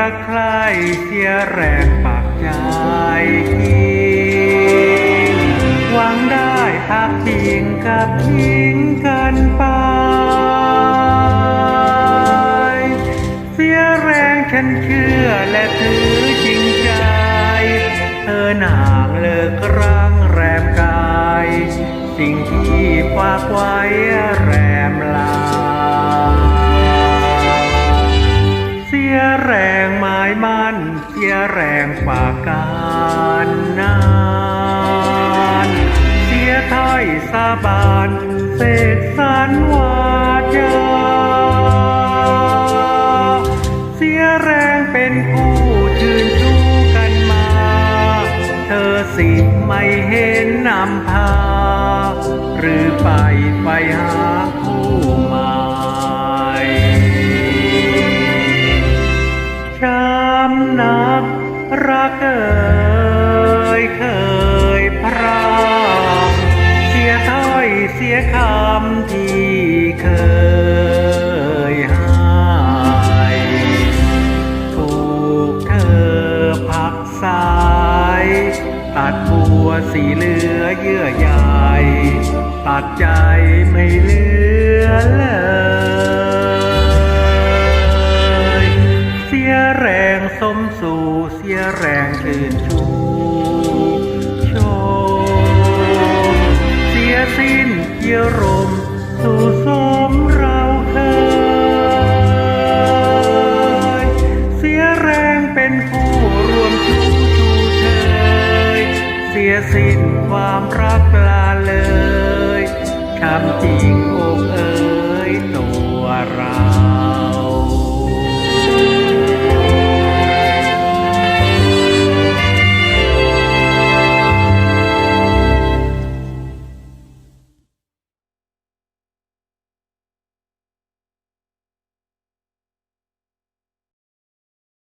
ระใครเสียแรงปากใจทิ้งหวังได้พักพิงกับทิ้งกันไป เสียแรงฉันเชื่อและถือจริงใจ เธอนางเลิกรังแรมกาย สิ่งที่ฝากไว้ แรงปาการนานเสียถ้อยสาบานเสกสรรวาจาเสียแรงเป็นผู้ชื่นชูกันมา เธอสิไม่เห็นนำพา หรือไปไปหาคู่ รักเอ่ยเคยพรางเสียถ้อยเสียคำที่เคยให้ถูกเธอพักสาย ตัดบัวสีเหลือเยื่อใยตัดใจไม่เหลือ งสมสู่เสียแรงชื่นชูชมเสียสิ้นเยี่ยรมสู่สมเราเคย เสียแรงเป็นผู้รวมชูชูเชยเสียสิ้นความรักลาเลยทำจริงอกเอ๋